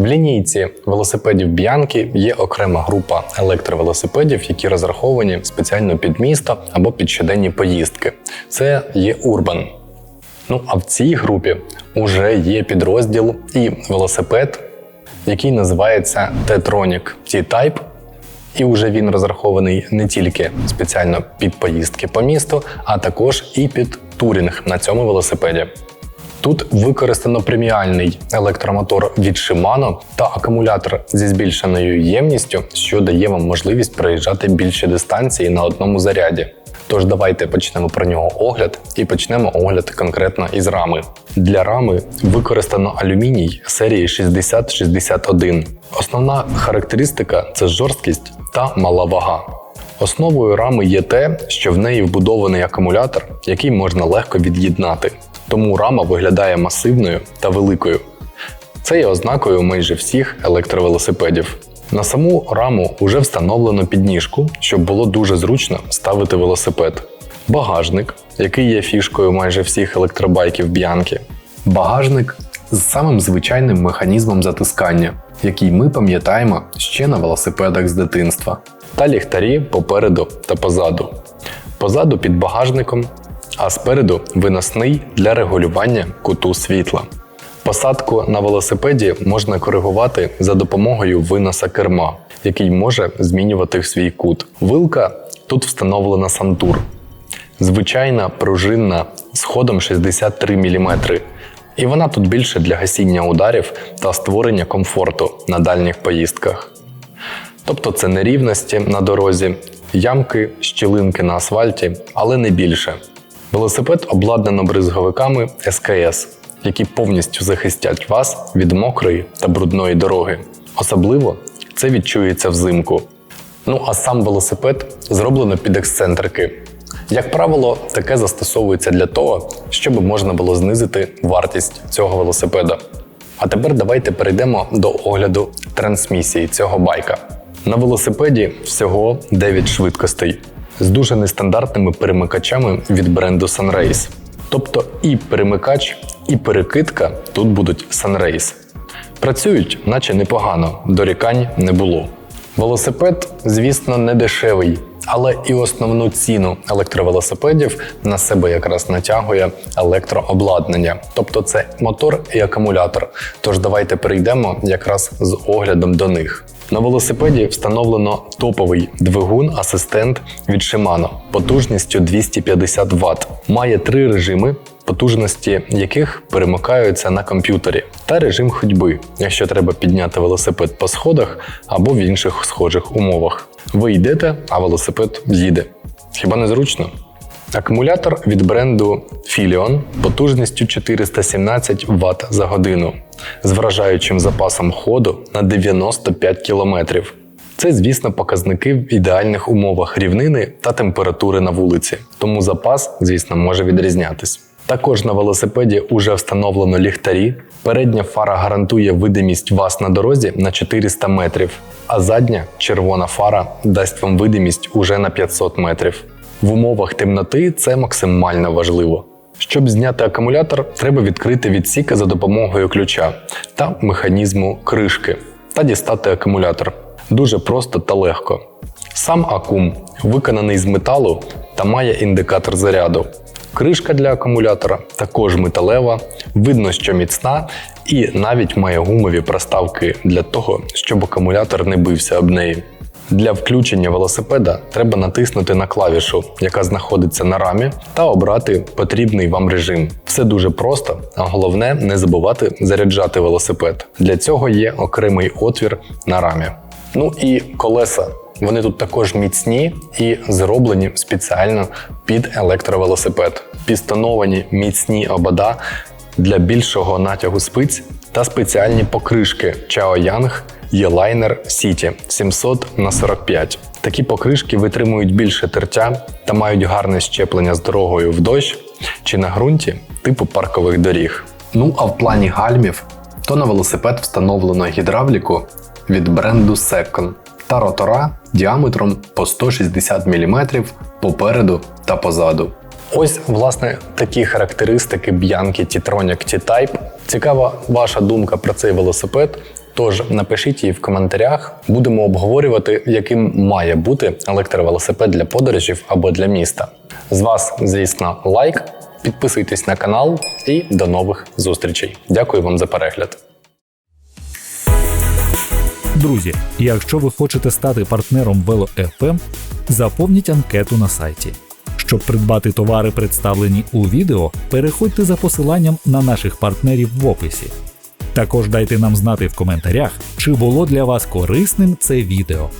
В лінійці велосипедів Bianchi є окрема група електровелосипедів, які розраховані спеціально під місто або під щоденні поїздки. Це є Urban. Ну а в цій групі вже є підрозділ і велосипед, який називається T-Tronic T-Type. І вже він розрахований не тільки спеціально під поїздки по місту, а також і під турінг на цьому велосипеді. Тут використано преміальний електромотор від Shimano та акумулятор зі збільшеною ємністю, що дає вам можливість проїжджати більші дистанції на одному заряді. Tож давайте почнемо про нього огляд і почнемо огляд конкретно із рами. Для рами використано алюміній серії 6061. Основна характеристика це жорсткість та мала вага. Основою рами є те, що в неї вбудований акумулятор, який можна легко від'єднати. Тому рама виглядає масивною та великою. Це є ознакою майже всіх електровелосипедів. На саму раму вже встановлено підніжку, щоб було дуже зручно ставити велосипед. Багажник, який є фішкою майже всіх електробайків Bianchi. Багажник з самим звичайним механізмом затискання, який ми пам'ятаємо ще на велосипедах з дитинства. Та ліхтарі попереду та позаду. Позаду під багажником, а спереду виносний для регулювання куту світла. Посадку на велосипеді можна коригувати за допомогою виноса керма, який може змінювати свій кут. Вилка тут встановлена Сантур. Звичайна пружинна з ходом 63 мм. І вона тут більше для гасіння ударів та створення комфорту на дальніх поїздках. Тобто це нерівності на дорозі, ямки, щілинки на асфальті, але не більше. Велосипед обладнано бризговиками СКС, які повністю захистять вас від мокрої та брудної дороги. Особливо це відчується взимку. Ну а сам велосипед зроблено під ексцентрики. Як правило, таке застосовується для того, щоб можна було знизити вартість цього велосипеда. А тепер давайте перейдемо до огляду трансмісії цього байка. На велосипеді всього 9 швидкостей з дуже нестандартними перемикачами від бренду Sunrace. Тобто і перемикач, і перекидка тут будуть Sunrace. Працюють, наче непогано, дорікань не було. Велосипед, звісно, не дешевий, але і основну ціну електровелосипедів на себе якраз натягує електрообладнання, тобто це мотор і акумулятор. Тож давайте перейдемо якраз з оглядом до них. На велосипеді встановлено топовий двигун-асистент від Shimano потужністю 250 Вт. Має три режими, потужності яких перемикаються на комп'ютері, та режим ходьби, якщо треба підняти велосипед по сходах або в інших схожих умовах. Ви йдете, а велосипед їде. Хіба не зручно? Акумулятор від бренду Filion потужністю 417 Вт за годину з вражаючим запасом ходу на 95 км. Це, звісно, показники в ідеальних умовах рівнини та температури на вулиці, тому запас, звісно, може відрізнятись. Також на велосипеді уже встановлено ліхтарі. Передня фара гарантує видимість вас на дорозі на 400 метрів, а задня червона фара дасть вам видимість уже на 500 метрів. В умовах темноти це максимально важливо. Щоб зняти акумулятор, треба відкрити відсіки за допомогою ключа та механізму кришки та дістати акумулятор. Дуже просто та легко. Сам акум виконаний з металу та має індикатор заряду. Кришка для акумулятора також металева, видно, що міцна, і навіть має гумові проставки для того, щоб акумулятор не бився об неї. Для включення велосипеда треба натиснути на клавішу, яка знаходиться на рамі, та обрати потрібний вам режим. Все дуже просто, а головне не забувати заряджати велосипед. Для цього є окремий отвір на рамі. Ну і колеса. Вони тут також міцні і зроблені спеціально під електровелосипед. Пістоновані міцні обода для більшого натягу спиць та спеціальні покришки Chaoyang Є-Liner City 700 на 45. Такі покришки витримують більше тертя та мають гарне щеплення з дорогою в дощ чи на ґрунті типу паркових доріг. Ну а в плані гальмів, то на велосипед встановлено гідравліку від бренду Secon та ротора діаметром по 160 мм попереду та позаду. Ось, власне, такі характеристики Bianchi T-Tronic T-Type. Цікава ваша думка про цей велосипед. Тож напишіть її в коментарях, будемо обговорювати, яким має бути електровелосипед для подорожів або для міста. З вас, звісно, лайк, підписуйтесь на канал і до нових зустрічей. Дякую вам за перегляд. Друзі, якщо ви хочете стати партнером VeloFM, заповніть анкету на сайті. Щоб придбати товари, представлені у відео, переходьте за посиланням на наших партнерів в описі. Також дайте нам знати в коментарях, чи було для вас корисним це відео.